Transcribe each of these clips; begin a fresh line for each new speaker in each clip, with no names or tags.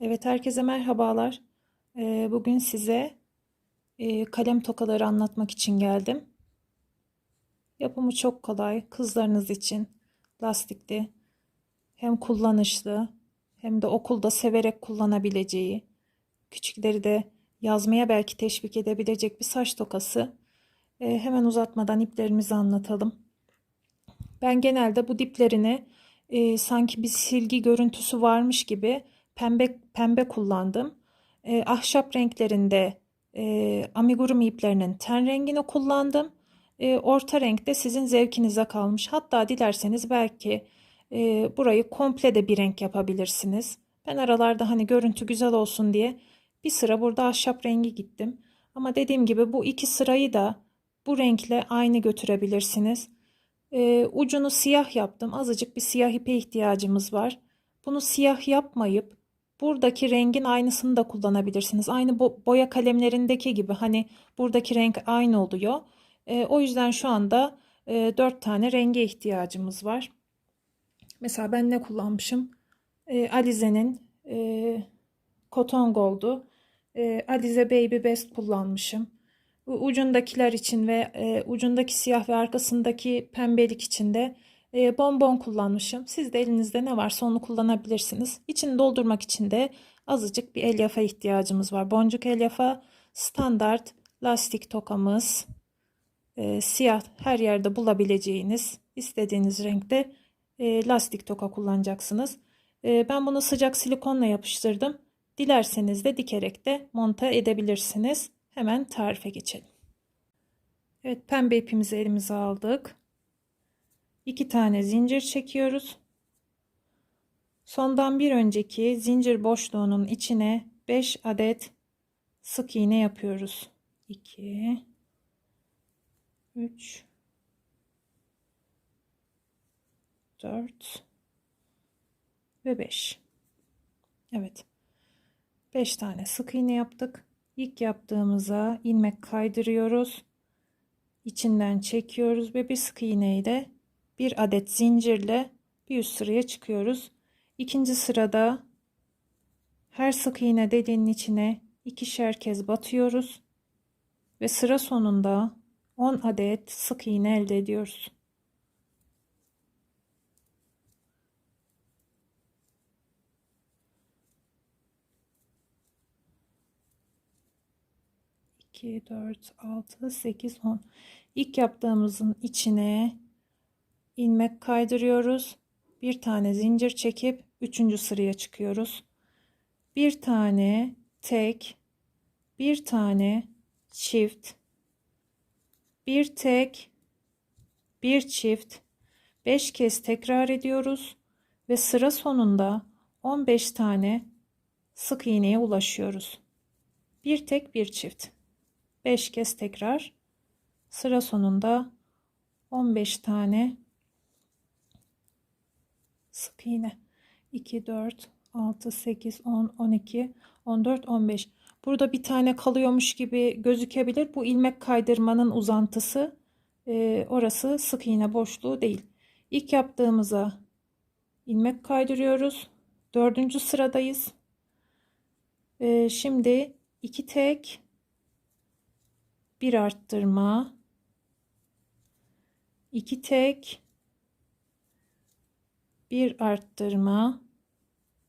Evet, herkese merhabalar. Ee, bugün size e, kalem tokaları anlatmak için geldim. Yapımı çok kolay. Kızlarınız için lastikli, hem kullanışlı, hem de okulda severek kullanabileceği, küçükleri de yazmaya belki teşvik edebilecek bir saç tokası. Ee, hemen uzatmadan iplerimizi anlatalım. Ben genelde bu diplerini e, sanki bir silgi görüntüsü varmış gibi pembe pembe kullandım. E, ahşap renklerinde e, amigurumi iplerinin ten rengini kullandım. E, orta renkte sizin zevkinize kalmış. Hatta dilerseniz belki e, burayı komple de bir renk yapabilirsiniz. Ben aralarda hani görüntü güzel olsun diye bir sıra burada ahşap rengi gittim. Ama dediğim gibi bu iki sırayı da bu renkle aynı götürebilirsiniz. E, ucunu siyah yaptım. Azıcık bir siyah ipe ihtiyacımız var. Bunu siyah yapmayıp buradaki rengin aynısını da kullanabilirsiniz. Aynı bo- boya kalemlerindeki gibi hani buradaki renk aynı oluyor. E, o yüzden şu anda e, 4 tane renge ihtiyacımız var. Mesela ben ne kullanmışım? E, Alize'nin e, Cotton Gold'u. E, Alize Baby Best kullanmışım. Ucundakiler için ve e, ucundaki siyah ve arkasındaki pembelik için de e, bonbon kullanmışım. Siz de elinizde ne varsa onu kullanabilirsiniz. İçini doldurmak için de azıcık bir elyafa ihtiyacımız var. Boncuk elyafa, standart lastik tokamız, e, siyah her yerde bulabileceğiniz istediğiniz renkte e, lastik toka kullanacaksınız. E, ben bunu sıcak silikonla yapıştırdım. Dilerseniz de dikerek de monta edebilirsiniz. Hemen tarife geçelim. Evet pembe ipimizi elimize aldık. 2 tane zincir çekiyoruz. Sondan bir önceki zincir boşluğunun içine 5 adet sık iğne yapıyoruz. 2 3 4 ve 5. Evet. 5 tane sık iğne yaptık. İlk yaptığımıza ilmek kaydırıyoruz. İçinden çekiyoruz ve bir sık iğneyle bir adet zincirle bir üst sıraya çıkıyoruz. İkinci sırada her sık iğne deliğinin içine ikişer kez batıyoruz ve sıra sonunda 10 adet sık iğne elde ediyoruz. İki, dört, altı, sekiz, on. İlk yaptığımızın içine ilmek kaydırıyoruz. Bir tane zincir çekip üçüncü sıraya çıkıyoruz. Bir tane tek, bir tane çift, bir tek, bir çift, beş kez tekrar ediyoruz ve sıra sonunda 15 tane sık iğneye ulaşıyoruz. Bir tek, bir çift. 5 kez tekrar. Sıra sonunda 15 tane sık iğne. 2 4 6 8 10 12 14 15 burada bir tane kalıyormuş gibi gözükebilir. Bu ilmek kaydırmanın uzantısı ee, orası sık iğne boşluğu değil. İlk yaptığımıza ilmek kaydırıyoruz. Dördüncü sıradayız. Ee, şimdi iki tek bir arttırma. İki tek bir arttırma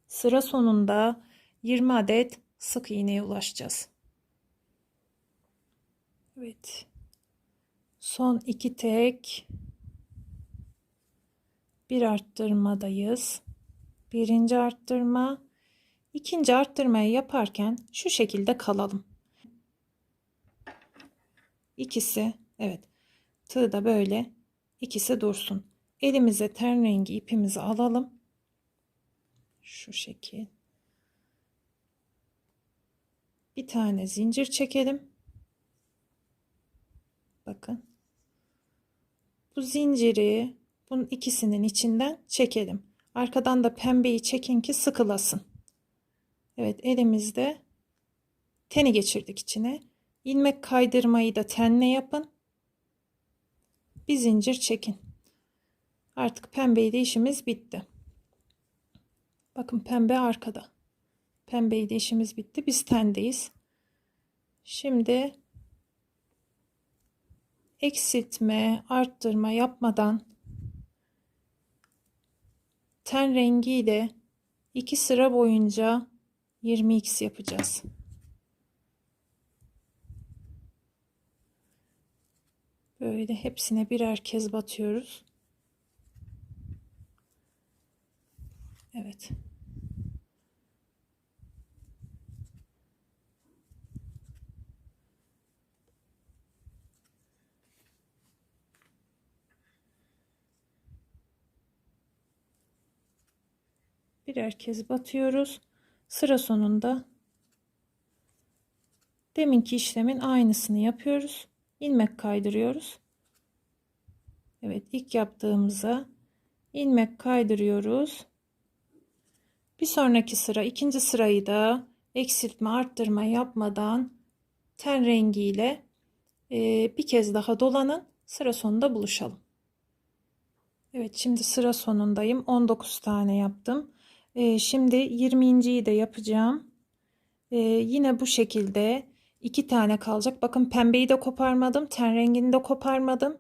sıra sonunda 20 adet sık iğneye ulaşacağız. Evet. Son iki tek bir arttırmadayız. Birinci arttırma, ikinci arttırmayı yaparken şu şekilde kalalım. İkisi, evet. Tığ da böyle ikisi dursun. Elimize ten rengi ipimizi alalım. Şu şekil. Bir tane zincir çekelim. Bakın. Bu zinciri bunun ikisinin içinden çekelim. Arkadan da pembeyi çekin ki sıkılasın. Evet elimizde teni geçirdik içine. İlmek kaydırmayı da tenle yapın. Bir zincir çekin. Artık pembeyle işimiz bitti. Bakın pembe arkada. Pembeydi işimiz bitti. Biz tendeyiz. Şimdi eksiltme, arttırma yapmadan ten rengiyle iki sıra boyunca 20x yapacağız. Böyle hepsine birer kez batıyoruz. Evet. birer kez batıyoruz. Sıra sonunda deminki işlemin aynısını yapıyoruz. ilmek kaydırıyoruz. Evet ilk yaptığımıza ilmek kaydırıyoruz. Bir sonraki sıra ikinci sırayı da eksiltme arttırma yapmadan ten rengiyle e, bir kez daha dolanın. Sıra sonunda buluşalım. Evet şimdi sıra sonundayım. 19 tane yaptım. Ee, şimdi 20.yi de yapacağım. Ee, yine bu şekilde iki tane kalacak. Bakın pembeyi de koparmadım. Ten rengini de koparmadım.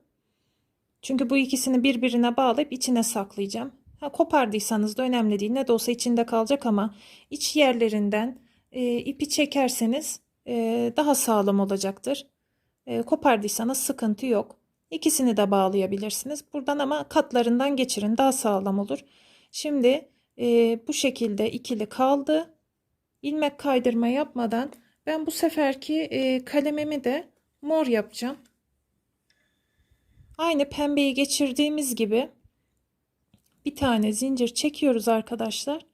Çünkü bu ikisini birbirine bağlayıp içine saklayacağım. Ha, kopardıysanız da önemli değil. Ne de olsa içinde kalacak ama iç yerlerinden e, ipi çekerseniz e, daha sağlam olacaktır. E, kopardıysanız sıkıntı yok. İkisini de bağlayabilirsiniz. Buradan ama katlarından geçirin. Daha sağlam olur. Şimdi e, bu şekilde ikili kaldı. ilmek kaydırma yapmadan ben bu seferki e, kalemimi de mor yapacağım. Aynı pembeyi geçirdiğimiz gibi bir tane zincir çekiyoruz arkadaşlar.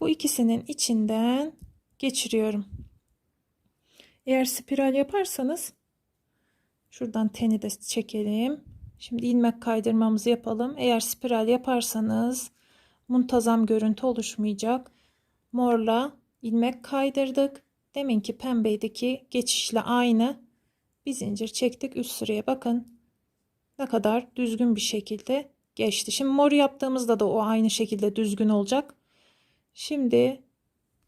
Bu ikisinin içinden geçiriyorum. Eğer spiral yaparsanız şuradan teni de çekelim. Şimdi ilmek kaydırmamızı yapalım. Eğer spiral yaparsanız muntazam görüntü oluşmayacak. Morla ilmek kaydırdık. Deminki pembeydeki geçişle aynı bir zincir çektik üst sıraya bakın ne kadar düzgün bir şekilde geçti. Şimdi mor yaptığımızda da o aynı şekilde düzgün olacak. Şimdi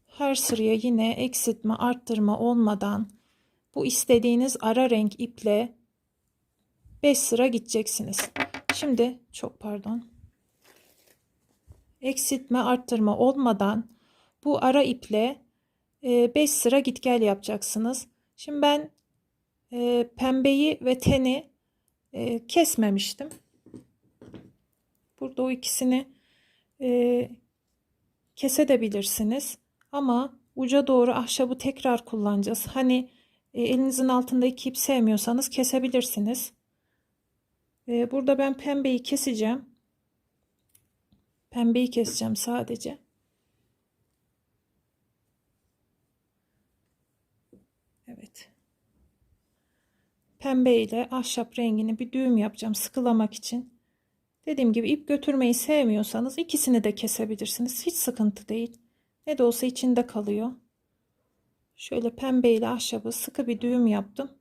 her sıraya yine eksiltme arttırma olmadan bu istediğiniz ara renk iple 5 sıra gideceksiniz. Şimdi çok pardon eksiltme arttırma olmadan bu ara iple 5 e, sıra git gel yapacaksınız. Şimdi ben e, pembeyi ve teni e, kesmemiştim. Burada o ikisini kesebilirsiniz. Ama uca doğru ahşabı tekrar kullanacağız. Hani elinizin altındaki ip sevmiyorsanız kesebilirsiniz. Burada ben pembeyi keseceğim. Pembeyi keseceğim sadece. Evet. Pembe ile ahşap rengini bir düğüm yapacağım sıkılamak için. Dediğim gibi ip götürmeyi sevmiyorsanız ikisini de kesebilirsiniz. Hiç sıkıntı değil. Ne de olsa içinde kalıyor. Şöyle pembe ile ahşabı sıkı bir düğüm yaptım.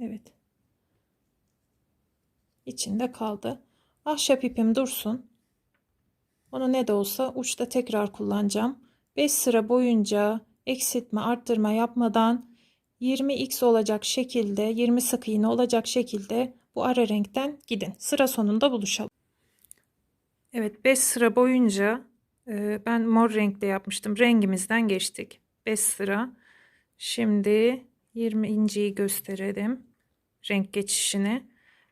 Evet içinde kaldı. Ahşap ipim dursun. Onu ne de olsa uçta tekrar kullanacağım. 5 sıra boyunca eksiltme arttırma yapmadan 20x olacak şekilde 20 sık iğne olacak şekilde bu ara renkten gidin. Sıra sonunda buluşalım. Evet 5 sıra boyunca e, ben mor renkte yapmıştım. Rengimizden geçtik. 5 sıra. Şimdi 20 inciyi gösterelim. Renk geçişini.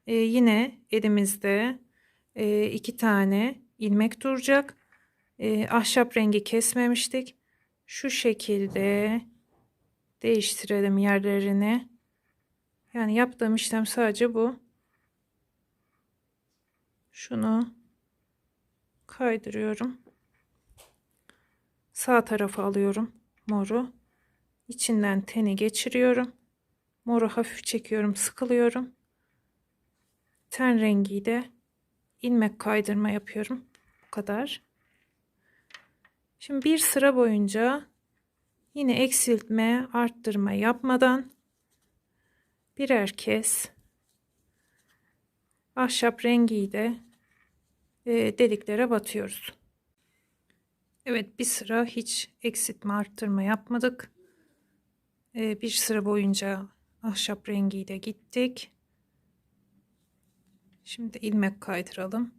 Ee, yine elimizde e, iki tane ilmek duracak. E, ahşap rengi kesmemiştik. Şu şekilde değiştirelim yerlerini. Yani yaptığım işlem sadece bu. Şunu kaydırıyorum. Sağ tarafa alıyorum moru. İçinden teni geçiriyorum. Moru hafif çekiyorum, sıkılıyorum ten rengiyle ilmek kaydırma yapıyorum. Bu kadar. Şimdi bir sıra boyunca yine eksiltme, arttırma yapmadan birer kez ahşap rengiyle e, deliklere batıyoruz. Evet bir sıra hiç eksiltme arttırma yapmadık. E, bir sıra boyunca ahşap rengiyle gittik. Şimdi ilmek kaydıralım.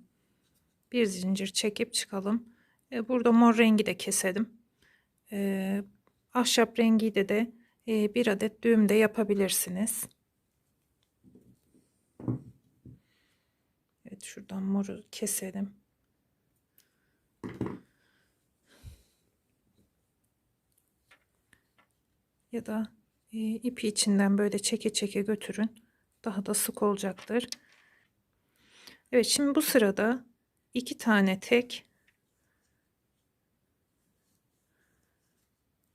Bir zincir çekip çıkalım. E, burada mor rengi de keselim. Ahşap rengiyle de e, bir adet düğüm de yapabilirsiniz. Evet şuradan moru keselim. Ya da e, ipi içinden böyle çeke çeke götürün. Daha da sık olacaktır. Evet şimdi bu sırada iki tane tek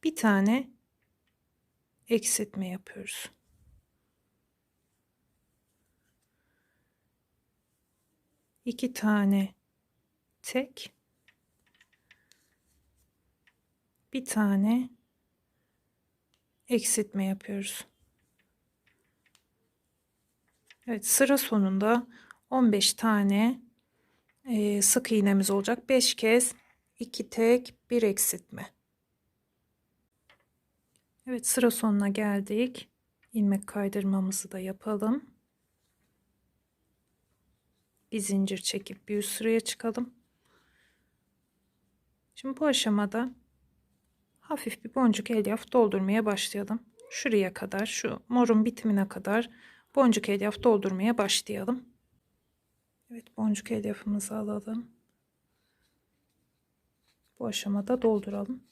bir tane eksiltme yapıyoruz. iki tane tek bir tane eksiltme yapıyoruz. Evet sıra sonunda 15 tane e, sık iğnemiz olacak. 5 kez 2 tek 1 eksiltme. Evet sıra sonuna geldik. ilmek kaydırmamızı da yapalım. Bir zincir çekip bir üst sıraya çıkalım. Şimdi bu aşamada hafif bir boncuk elyaf doldurmaya başlayalım. Şuraya kadar şu morun bitimine kadar boncuk elyaf doldurmaya başlayalım. Evet boncuk elyafımızı alalım. Bu aşamada dolduralım.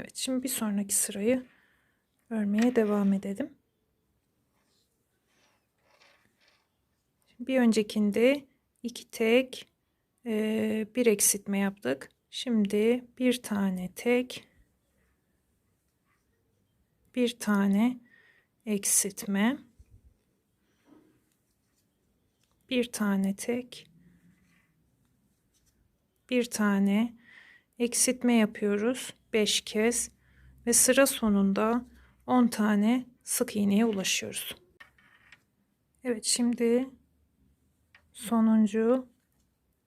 Evet şimdi bir sonraki sırayı örmeye devam edelim. Bir öncekinde iki tek e, bir eksiltme yaptık. Şimdi bir tane tek bir tane eksiltme bir tane tek bir tane eksiltme yapıyoruz 5 kez ve sıra sonunda 10 tane sık iğneye ulaşıyoruz. Evet şimdi sonuncu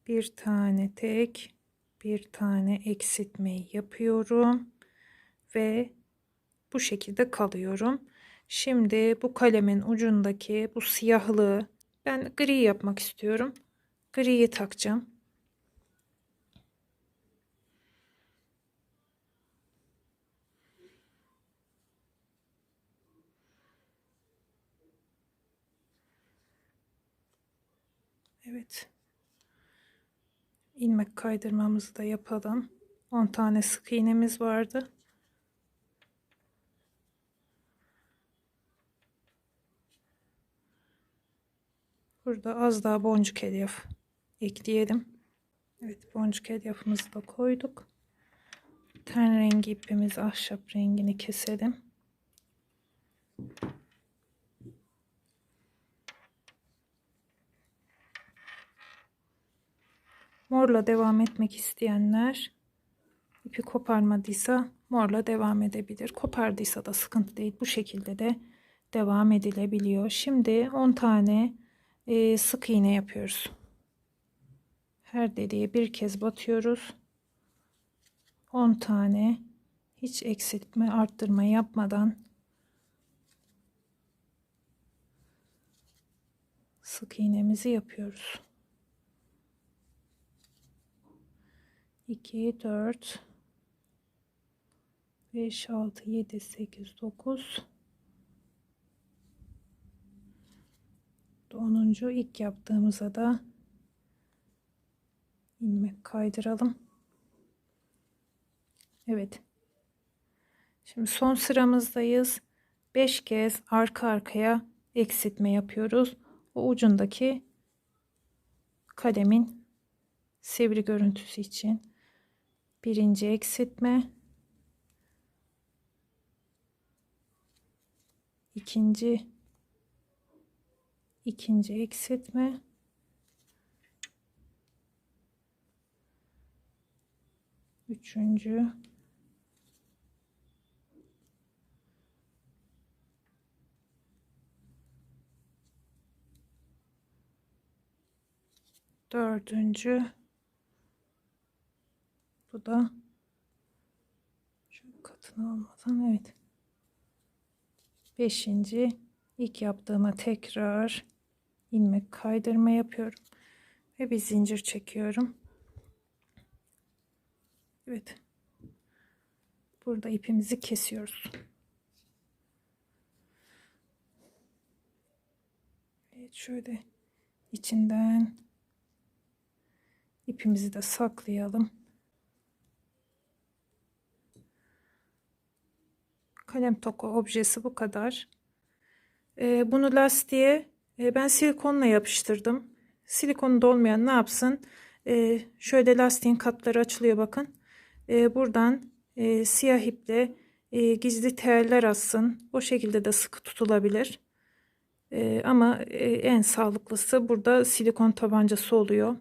bir tane tek bir tane eksiltmeyi yapıyorum ve bu şekilde kalıyorum. Şimdi bu kalemin ucundaki bu siyahlığı ben gri yapmak istiyorum. Griyi takacağım. Evet. ilmek kaydırmamızı da yapalım. 10 tane sık iğnemiz vardı. Burada az daha boncuk elyaf ekleyelim. Evet boncuk elyafımızı da koyduk. Ten rengi ipimiz ahşap rengini keselim. Morla devam etmek isteyenler ipi koparmadıysa morla devam edebilir. Kopardıysa da sıkıntı değil. Bu şekilde de devam edilebiliyor. Şimdi 10 tane e, sık iğne yapıyoruz. Her deliğe bir kez batıyoruz. 10 tane hiç eksiltme arttırma yapmadan sık iğnemizi yapıyoruz. 2 4 5 6 7 8 9 10. ilk yaptığımıza da ilmek kaydıralım. Evet. Şimdi son sıramızdayız. 5 kez arka arkaya eksiltme yapıyoruz. O ucundaki kalemin sivri görüntüsü için birinci eksiltme. İkinci. İkinci eksiltme. Üçüncü. Dördüncü. Bu da şu katını almadan evet. Beşinci. İlk yaptığıma tekrar ilmek kaydırma yapıyorum. Ve bir zincir çekiyorum. Evet. Burada ipimizi kesiyoruz. Evet şöyle içinden ipimizi de saklayalım. Kalem toka objesi bu kadar. Ee, bunu lastiğe e, ben silikonla yapıştırdım. Silikonu da olmayan ne yapsın? Ee, şöyle lastiğin katları açılıyor bakın. Ee, buradan e, siyah iple e, gizli teller assın. O şekilde de sıkı tutulabilir. E, ama e, en sağlıklısı burada silikon tabancası oluyor.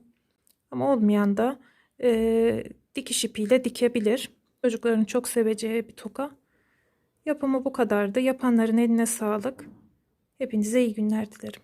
Ama olmayan da e, dikiş ipiyle dikebilir. Çocukların çok seveceği bir toka. Yapımı bu kadardı. Yapanların eline sağlık. Hepinize iyi günler dilerim.